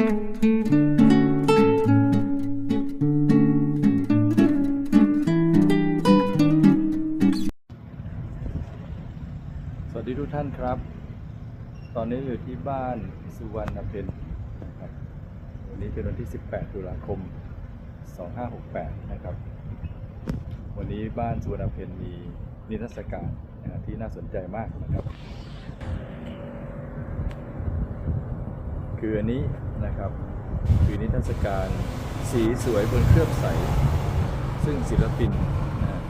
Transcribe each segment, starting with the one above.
สวัสดีทุกท่านครับ ตอนนี้อยู่ที่บ้านสุวรรณเพนนะครับวันนี้เป็นวันที่ 18 ตุลาคม 2568 นะครับ วันนี้บ้านสุวรรณเพนมีนิทรรศการที่น่าสนใจมากนะครับ คืออันนี้นะครับคือนิทรรศการสีสวยบนเคลือบใส ซึ่งศิลปินนะ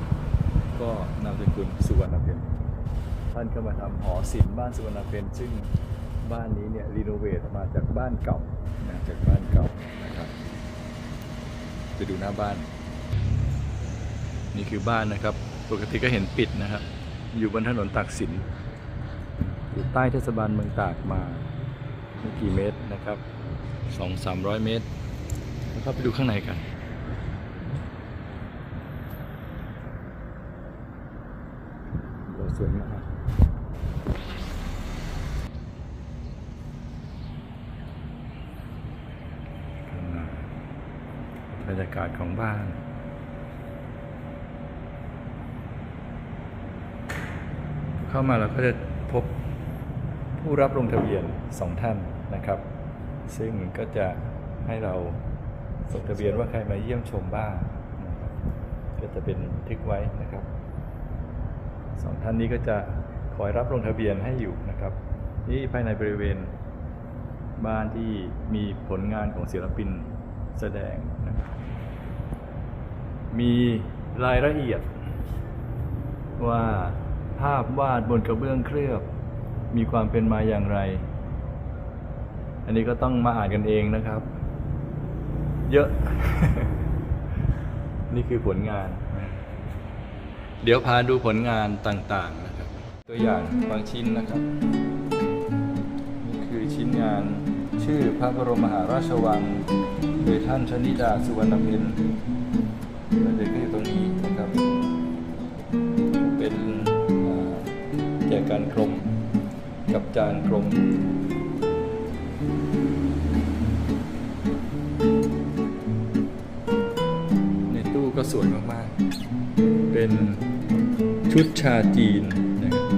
ก็นามสกุลสุวรรณเพนท่านก็มาทำหอศิลป์บ้านสุวรรณเพนซึ่งบ้านนี้เนี่ยรีโนเวทมาจากบ้านเก่านะจากบ้านเก่านะครับไปดูหน้าบ้าน นี่คือบ้านนะครับ ปกติก็เห็นปิดนะครับ อยู่บนถนนตากสินอยู่ใต้เทศบาลเมืองตากมา ไม่กี่เมตรนะครับสองสามร้อยเมตรแล้วก็ไปดูข้างในกันสวยมากบรรยากาศของบ้านเข้ามาเราก็จะพบ ผู้รับลงทะเบียนสองท่านนะครับ ซึ่งก็จะให้เราส่งทะเบียนว่าใครมาเยี่ยมชมบ้านก็จะเป็นบันทึกไว้นะครับสองท่านนี้ก็จะคอยรับลงทะเบียนให้อยู่นะครับนี่ภายในบริเวณบ้านที่มีผลงานของศิลปินแสดงนะครับมีรายละเอียดว่าภาพวาดบนกระเบื้องเคลือบ มีความเป็นมาอย่างไร อันนี้ก็ต้องมาอ่านกันเองนะครับ เยอะ นี่คือผลงาน เดี๋ยวพาดูผลงานต่างๆนะครับ ตัวอย่างบางชิ้นนะครับ นี่คือชิ้นงานชื่อพระบรมมหาราชวัง โดยท่านชนิดาสุวรรณพินเราจะอยู่ตรงนี้นะครับ เป็นแจกันกรม กับจานกรมในตู้ก็สวยมากๆ เป็นชุดชาจีนนะครับ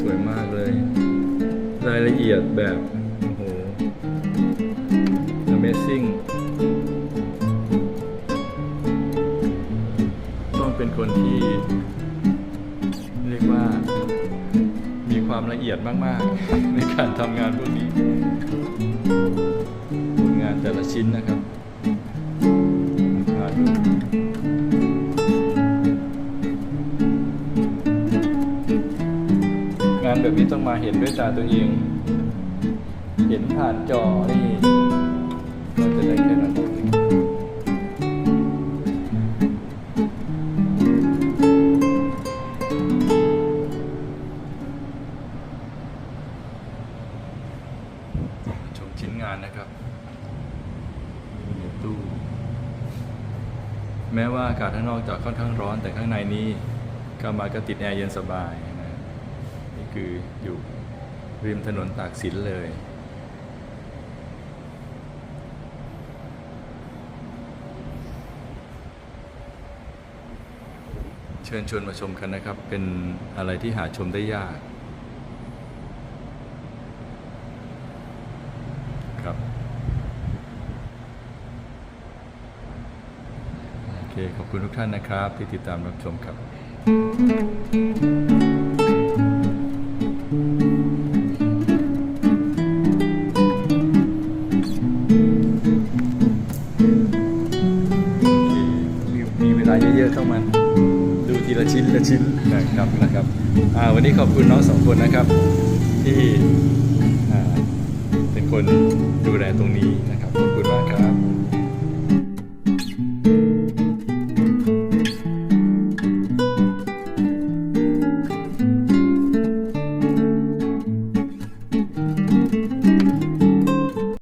สวยมากเลย รายละเอียดแบบ โอ้โห Amazing ต้องเป็นคนที่ เรียกว่า ความละเอียดมาก ๆ ในการทำงานพวกนี้ผลงานแต่ละชิ้นนะครับมาดงานแบบนี้ต้องมาเห็นด้วยตาตัวเอง เห็นผ่านจอนี่ งานนะครับอยู่ในตู้ แม้ว่าอากาศข้างนอกจะค่อนข้างร้อนแต่ข้างในนี้เข้ามาก็ติดแอร์เย็นสบายนะนี่คืออยู่ริมถนนตากสินเลยเชิญชวนมาชมกันนะครับ เป็นอะไรที่หาชมได้ยาก ครับ โอ เคขอบคุณทุกท่านนะครับ ที่ติดตามรับชมครับมีมีเวลาเยอะๆเข้ามาดูทีละชิ้นละชิ้นนะครับนะครับอ่าวันนี้ขอบคุณน้องสองคนนะครับ ที่อ่าเป็นคนดูแลตรงนี้นะครับขอบคุณมากครับ